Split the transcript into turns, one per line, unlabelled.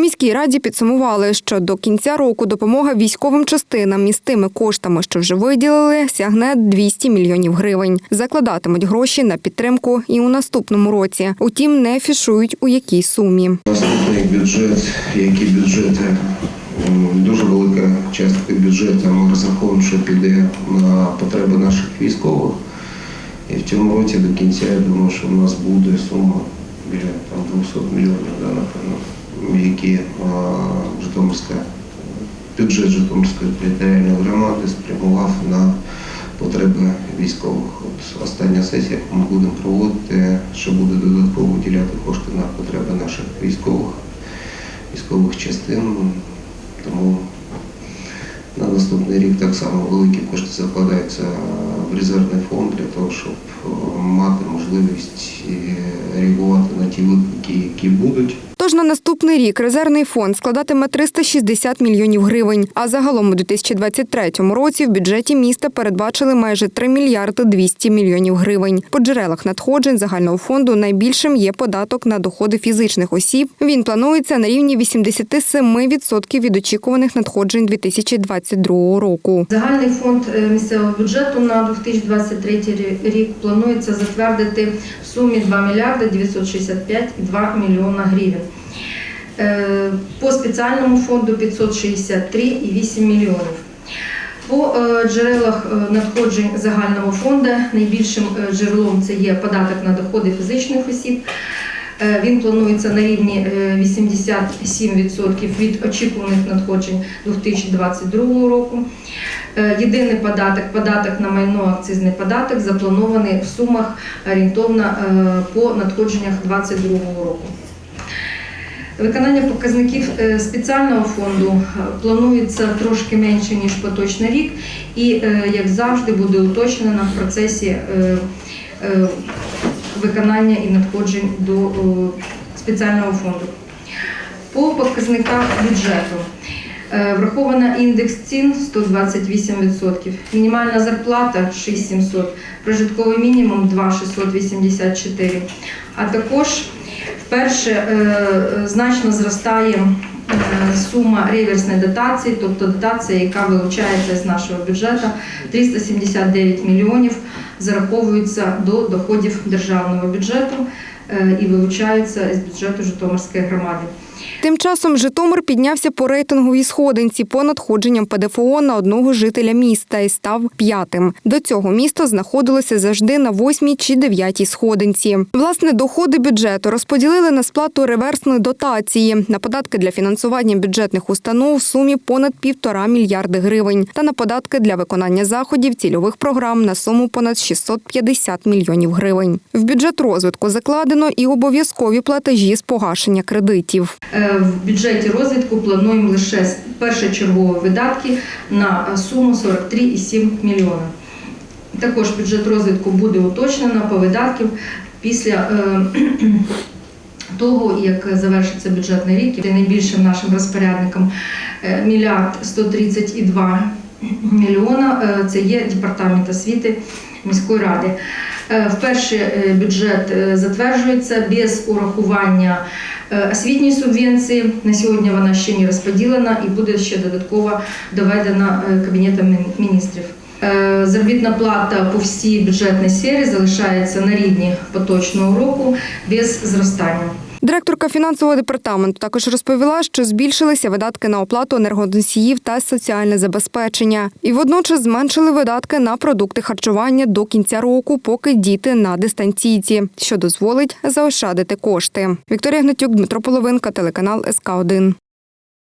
міській раді підсумували, що до кінця року допомога військовим частинам із тими коштами, що вже виділили, сягне 200 мільйонів гривень. Закладатимуть гроші на підтримку і у наступному році. Утім, не афішують у якій сумі.
Наступний бюджет, які бюджети, дуже велика частка бюджету ми розраховуємо, що піде на потреби наших військових. І в цьому році до кінця я думаю, що у нас буде сума біля там, 200 мільйонів, да, напевно, які а, Житомирська, бюджет Житомирської територіальної громади спрямував на потреби військових. От остання сесія, яку ми будемо проводити, що буде додатково виділяти кошти на потреби наших військових, військових частин. Тому на наступний рік так само великі кошти закладаються в резервний фонд для того, щоб е, мати можливість е, реагувати на ті виклики, які будуть.
Тож на наступний рік резервний фонд складатиме 360 мільйонів гривень. А загалом у 2023 році в бюджеті міста передбачили майже 3 мільярди 200 мільйонів гривень. По джерелах надходжень загального фонду найбільшим є податок на доходи фізичних осіб. Він планується на рівні 87% від очікуваних надходжень 2022 року.
Загальний фонд е, місцевого бюджету на 2023 рік планується затвердити в сумі 2 мільярди 965,2 мільйона гривень. Е, По спеціальному фонду 563,8 мільйонів. По е, джерелах е, надходжень загального фонду найбільшим джерелом це є податок на доходи фізичних осіб. Він планується на рівні е, 87% від очікуваних надходжень 2022 року. Єдиний податок, податок на майно, акцизний податок, запланований в сумах орієнтовно по надходженнях 2022 року. Виконання показників е, спеціального фонду е, планується трошки менше ніж поточний рік, і е, як завжди буде уточнено в процесі виконання і надходжень до спеціального фонду. По показниках бюджету. Е, Враховано індекс цін 128%, мінімальна зарплата 6700, прожитковий мінімум 2684, а також Вперше е, значно зростає е, сума реверсної дотації, тобто дотація, яка вилучається з нашого бюджету, 379 мільйонів зараховується до доходів державного бюджету і вилучаються з бюджету Житомирської громади.
Тим часом Житомир піднявся по рейтинговій сходинці по надходженням ПДФО на одного жителя міста і став п'ятим. До цього місто знаходилося завжди на восьмій чи дев'ятій сходинці. Власне, доходи бюджету розподілили на сплату реверсної дотації, на податки для фінансування бюджетних установ в сумі понад півтора мільярди гривень та на податки для виконання заходів цільових програм на суму понад 650 мільйонів гривень. В бюджет розвитку закладено і обов'язкові платежі з погашення кредитів.
Е, В бюджеті розвитку плануємо лише першочергові видатки на суму 43,7 мільйона. Також бюджет розвитку буде уточнено по видатків після е, того, як завершиться бюджетний рік. Найбільшим нашим розпорядником е, мільярд 132 мільйона е, це є департамент освіти міської ради. Е, Вперше е, бюджет затверджується без урахування освітньої субвенції. На сьогодні вона ще не розподілена і буде ще додатково доведена Кабінетом міністрів. Заробітна плата по всій бюджетній сфері залишається на рівні поточного року без зростання.
Директорка фінансового департаменту також розповіла, що збільшилися видатки на оплату енергоносіїв та соціальне забезпечення, і водночас зменшили видатки на продукти харчування до кінця року, поки діти на дистанційці, що дозволить заощадити кошти. Вікторія Гнатюк, Дмитро Половинка, телеканал СК 1